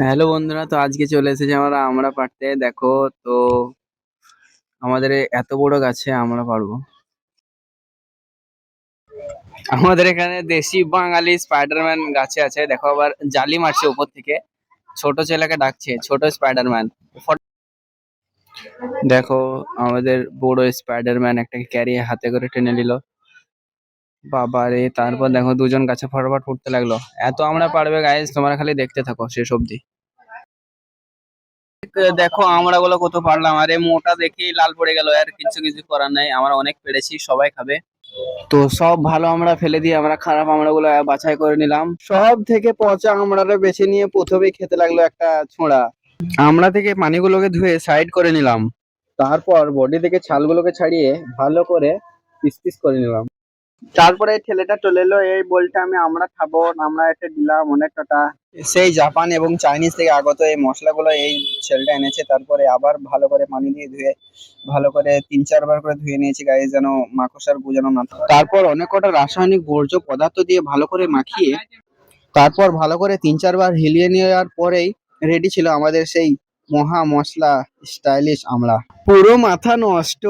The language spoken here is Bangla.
হ্যালো বন্ধুরা, তো আজকে চলে এসেছি আমরা আমরা পাড়তে। দেখো, তো আমাদের এত বড় গাছে আমরা পারব। আমাদের এখানে দেশি বাঙালি স্পাইডারম্যান গাছে আছে। দেখো, আবার জালি মারছে উপর থেকে। ছোট ছেলেকে ডাকছে, ছোট স্পাইডারম্যান দেখো, আমাদের বড় স্পাইডারম্যান একটা ক্যারি হাতে করে টেনে নিল। বাবা রে তারপর দেখো দুজন গাছে ফটাফট ফুটতে লাগল। এত আমরা পারবে গাইজ তোমরা খালি দেখতে থাকো শেষ অবধি। দেখো আমরা গুলো কত পারলাম। আরে মোটা দেখেই লাল পড়ে গেল আর কিছু কিছু করার নাই। আমরা অনেক পেরেছি সবাই খাবে। তো সব ভালো আমরা ফেলে দিয়ে আমরা খারাপ আমরা গুলো বাছাই করে নিলাম। সব থেকে পচা আমড়াটা বেছে নিয়ে প্রথমে খেতে লাগল একটা ছোঁড়া। আমরা থেকে পানিগুলোকে ধুয়ে সাইড করে নিলাম। তারপর বডি থেকে ছালগুলোকে ছাড়িয়ে ভালো করে পিস পিস করে নিলাম। তারপরে ছেলেটা চলে এলো, এই বলটা আমি, আমরা খাব, আমরা এটা দিলাম অনেক টাকা। সেই জাপান এবং চাইনিজ থেকে আগত এই মশলাগুলো এই ছেলেটা এনেছে, তারপরে আবার ভালো করে পানি দিয়ে ধুয়ে, ভালো করে তিন চারবার করে ধুয়ে নিয়েছি গায়ে যেন মাকড়সার গু যেন না। তারপর অনেক কটা রাসায়নিক বর্জ্য পদার্থ দিয়ে ভালো করে মাখিয়ে, তারপর ভালো করে তিন চারবার হিলিয়ে নেওয়ার পরেই রেডি ছিল আমাদের সেই মহা মশলা স্টাইলিশ আমলা। পুরো মাথা নষ্ট।